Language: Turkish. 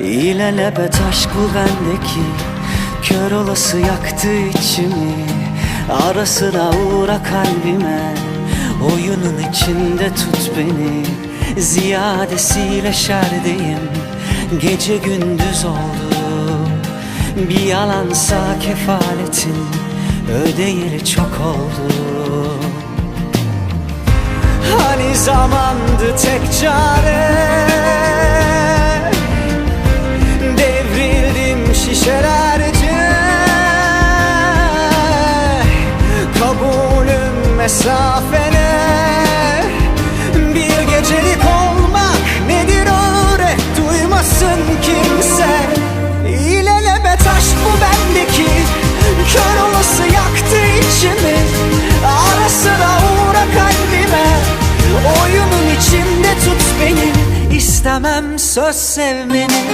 İlelebet aşk bu bendeki. Kör olası yaktı içimi. Ara sıra uğra kalbime. Oyunun içinde tut beni. Ziyadesiyle şerdeyim. Gece gündüz oldu. Bir yalansa kefaletin Ödeyeli çok oldu. Hani zamandı tek çare şişelerce Kabulüm mesafene. Bir gecelik olmak nedir öğret Duymasın kimse. İlelebet aşk bu bendeki Kör olası yaktı içimi. Ara sıra uğra kalbime. Oyunun içinde tut beni. İstemem söz sevmeni